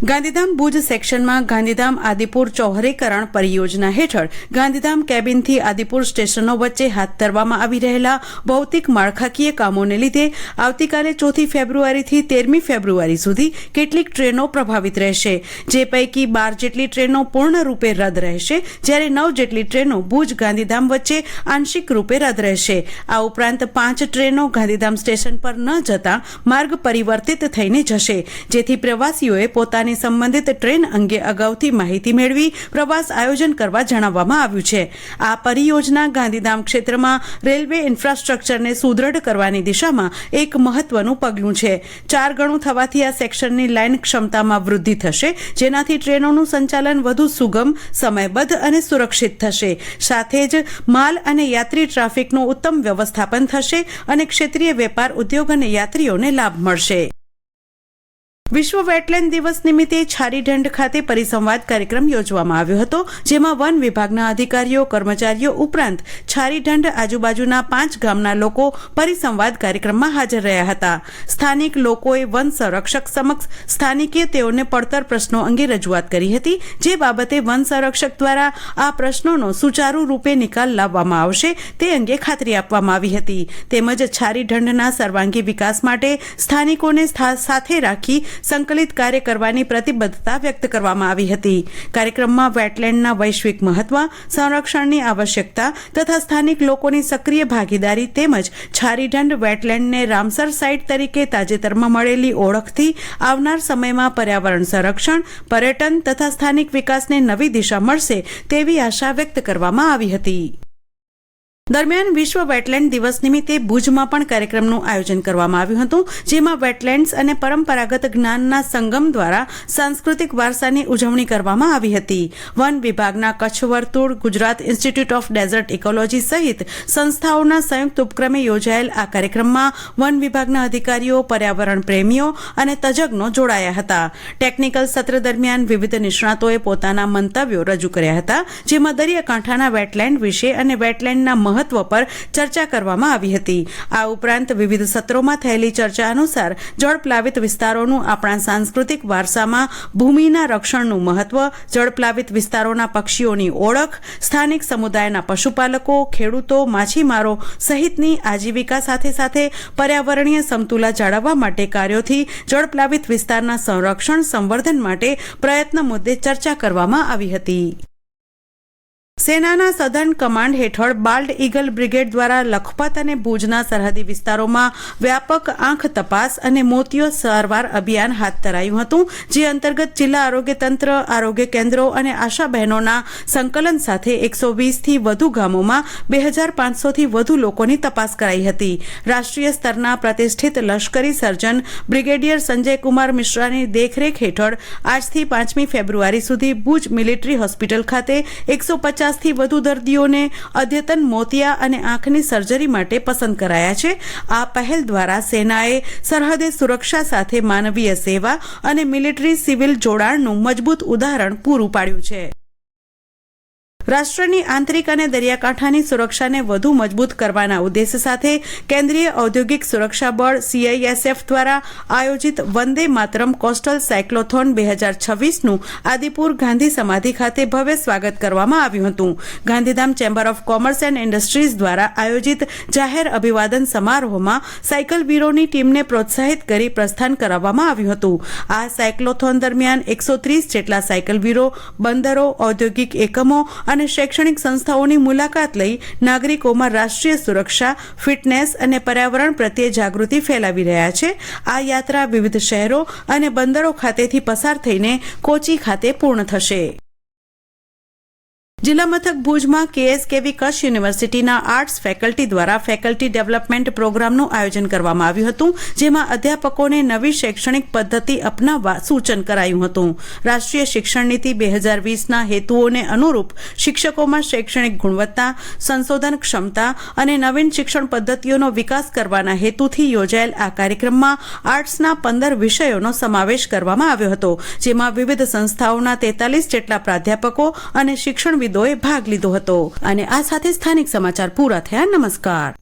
ગાંધીધામ ભુજ સેક્શનમાં ગાંધીધામ આદિપુર ચોહરીકરણ પરિયોજના હેઠળ ગાંધીધામ કેબિનથી આદિપુર સ્ટેશનો વચ્ચે હાથ ધરવામાં આવી રહેલા ભૌતિક માળખાકીય કામોને લીધે આવતીકાલે ચોથી ફેબ્રુઆરીથી તેરમી ફેબ્રુઆરી સુધી કેટલીક ટ્રેનો પ્રભાવિત રહેશે, જે પૈકી બાર જેટલી ટ્રેનો પૂર્ણરૂપે રદ રહેશે, જ્યારે નવ જેટલી ટ્રેનો ભુજ ગાંધીધામ વચ્ચે આંશિક રૂપે રદ રહેશે. આ ઉપરાંત પાંચ ટ્રેનો ગાંધીધામ સ્ટેશન પર ન જતા માર્ગ પરિવર્તિત થઈને જશે, જેથી પ્રવાસીઓએ પોતાની સંબંધિત ટ્રેન અંગે અગાઉથી માહિતી મેળવી પ્રવાસ આયોજન કરવા જણાવવામાં આવ્યું છે. આ પરિયોજના ગાંધીધામ ક્ષેત્રમાં રેલવે ઇન્ફ્રાસ્ટ્રક્ચરને સુદૃઢ કરવાની દિશામાં એક મહત્વનું પગલું છે. ચાર ગણું થવાથી આ સેક્શનની લાઇન ક્ષમતામાં વૃદ્ધિ થશે, જેનાથી ટ્રેનોનું સંચાલન વધુ સુગમ, સમયબદ્ધ અને સુરક્ષિત થશે. સાથે જ માલ અને યાત્રી ટ્રાફિકનું ઉત્તમ વ્યવસ્થાપન થશે અને ક્ષેત્રીય વેપાર ઉદ્યોગ અને યાત્રીઓને લાભ મળશે. વિશ્વ વેટલેન્ડ દિવસ નિમિત્તે છારીઢંઢ ખાતે પરિસંવાદ કાર્યક્રમ યોજવામાં આવ્યો હતો, જેમાં વન વિભાગના અધિકારીઓ, કર્મચારીઓ ઉપરાંત છારીઢંઢ આજુબાજુના પાંચ ગામના લોકો પરિસંવાદ કાર્યક્રમમાં હાજર રહ્યા હતા. સ્થાનિક લોકોએ વન સંરક્ષક સમક્ષ સ્થાનિકે તેઓને પડતર પ્રશ્નો અંગે રજૂઆત કરી હતી, જે બાબતે વન સંરક્ષક દ્વારા આ પ્રશ્નોનો સુચારુ રૂપે નિકાલ લાવવામાં આવશે તે અંગે ખાતરી આપવામાં આવી હતી. તેમજ છારીઢંઢના સર્વાંગી વિકાસ માટે સ્થાનિકોને સાથે રાખી સંકલિત કાર્ય કરવાની પ્રતિબદ્ધતા વ્યક્ત કરવામાં આવી હતી. કાર્યક્રમમાં વેટલેન્ડના વૈશ્વિક મહત્વ, સંરક્ષણની આવશ્યકતા તથા સ્થાનિક લોકોની સક્રિય ભાગીદારી તેમજ છારીઢંડ વેટલેન્ડને રામસર સાઇટ તરીકે તાજેતરમાં મળેલી ઓળખથી આવનાર સમયમાં પર્યાવરણ સંરક્ષણ, પર્યટન તથા સ્થાનિક વિકાસને નવી દિશા મળશે તેવી આશા વ્યક્ત કરવામાં આવી હતી. દરમિયાન વિશ્વ વેટલેન્ડ દિવસ નિમિત્તે ભુજમાં પણ કાર્યક્રમનું આયોજન કરવામાં આવ્યું હતું, જેમાં વેટલેન્ડ્સ અને પરંપરાગત જ્ઞાનના સંગમ દ્વારા સાંસ્કૃતિક વારસાની ઉજવણી કરવામાં આવી હતી. વન વિભાગના કચ્છ વર્તુળ Gujarat institute of desert ecology સહિત સંસ્થાઓના સંયુક્ત ઉપક્રમે યોજાયેલ આ કાર્યક્રમમાં વન વિભાગના અધિકારીઓ, પર્યાવરણ પ્રેમીઓ અને તજજ્ઞો જોડાયા હતા. ટેકનિકલ સત્ર દરમિયાન વિવિધ નિષ્ણાતોએ પોતાના મંતવ્યો રજૂ કર્યા હતા, જેમાં દરિયાકાંઠાના વેટલેન્ડ વિશે અને વેટલેન્ડના મહત્વ પર ચર્ચા કરવામાં આવી હતી. આ ઉપરાંત વિવિધ સત્રોમાં થયેલી ચર્ચા અનુસાર જળપ્લાવિત વિસ્તારોનું આપણા સાંસ્કૃતિક વારસામાં ભૂમિના રક્ષણનું મહત્વ જળપ્લાવિત વિસ્તારોના પક્ષીઓની ઓળખ, સ્થાનિક સમુદાયના પશુપાલકો, ખેડૂતો, માછીમારો સહિતની આજીવિકા સાથે સાથે પર્યાવરણીય સમતુલા જાળવવા માટે કાર્યોથી જળપ્લાવિત વિસ્તારના સંરક્ષણ સંવર્ધન માટે પ્રયત્ન મુદ્દે ચર્ચા કરવામાં આવી હતી. સેનાના સધર્ન કમાન્ડ હેઠળ બાલ્ડ ઈગલ બ્રિગેડ દ્વારા લખપત અને ભુજના સરહદી વિસ્તારોમાં વ્યાપક આંખ તપાસ અને મોતિયો સારવાર અભિયાન હાથ ધરાયું હતું, જે અંતર્ગત જિલ્લા આરોગ્ય તંત્ર, આરોગ્ય કેન્દ્રો અને આશા બહેનોના સંકલન સાથે એકસો વીસથી વધુ ગામોમાં બે હજાર પાંચસોથી વધુ લોકોની તપાસ કરાઈ હતી. રાષ્ટ્રીય સ્તરના પ્રતિષ્ઠિત લશ્કરી સર્જન બ્રિગેડિયર સંજયકુમાર મિશ્રાની દેખરેખ હેઠળ આજથી પાંચમી ફેબ્રુઆરી સુધી ભુજ મિલિટરી હોસ્પિટલ ખાતે એકસો પચાસ પચાસથી વધુ દર્દીઓને અદ્યતન મોતિયા અને આંખની સર્જરી માટે પસંદ કરાયા છે. આ પહેલ દ્વારા સેનાએ સરહદે સુરક્ષા સાથે માનવીય સેવા અને મિલિટરી સિવિલ જોડાણનું મજબૂત ઉદાહરણ પૂરું પાડ્યું છે. રાષ્ટ્રની આંતરિક અને દરિયાકાંઠાની સુરક્ષાને વધુ મજબૂત કરવાના ઉદ્દેશ સાથે કેન્દ્રીય ઔદ્યોગિક સુરક્ષા બળ સીઆઈએસએફ દ્વારા આયોજિત વંદે માતરમ કોસ્ટલ સાયક્લોથોન બે હજાર છવ્વીસનું આદિપુર ગાંધી સમાધિ ખાતે ભવ્ય સ્વાગત કરવામાં આવ્યું હતું. Gandhidham chamber of commerce and industries દ્વારા આયોજિત જાહેર અભિવાદન સમારોહમાં સાયકલ વીરોની ટીમને પ્રોત્સાહિત કરી પ્રસ્થાન કરાવવામાં આવ્યું હતું. આ સાયક્લોથોન દરમિયાન એકસો ત્રીસ જેટલા સાયકલ વીરો, બંદરો, ઔદ્યોગિક એકમો અને શૈક્ષણિક સંસ્થાઓની મુલાકાત લઈ નાગરિકોમાં રાષ્ટ્રીય સુરક્ષા, ફિટનેસ અને પર્યાવરણ પ્રત્યે જાગૃતિ ફેલાવી રહ્યા છે. આ યાત્રા વિવિધ શહેરો અને બંદરો ખાતેથી પસાર થઈને કોચી ખાતે પૂર્ણ થશે. જિલ્લા મથક ભુજમાં કેએસકેવી કચ્છ યુનિવર્સિટીના આર્ટ્સ ફેકલ્ટી દ્વારા ફેકલ્ટી ડેવલપમેન્ટ પ્રોગ્રામનું આયોજન કરવામાં આવ્યું હતું, જેમાં અધ્યાપકોને નવી શૈક્ષણિક પદ્ધતિ અપનાવવા સૂચન કરાયું હતું. રાષ્ટ્રીય શિક્ષણ નીતિ બે હજાર વીસના હેતુઓને અનુરૂપ શિક્ષકોમાં શૈક્ષણિક ગુણવત્તા, સંશોધન ક્ષમતા અને નવીન શિક્ષણ પદ્ધતિઓનો વિકાસ કરવાના હેતુથી યોજાયેલ આ કાર્યક્રમમાં આર્ટ્સના પંદર વિષયોનો સમાવેશ કરવામાં આવ્યો હતો, જેમાં વિવિધ સંસ્થાઓના તેતાલીસ જેટલા પ્રાધ્યાપકો અને શિક્ષણ વિદોએ ભાગ લીધો હતો. અને આ સાથે સ્થાનિક સમાચાર પૂરા થયા. નમસ્કાર.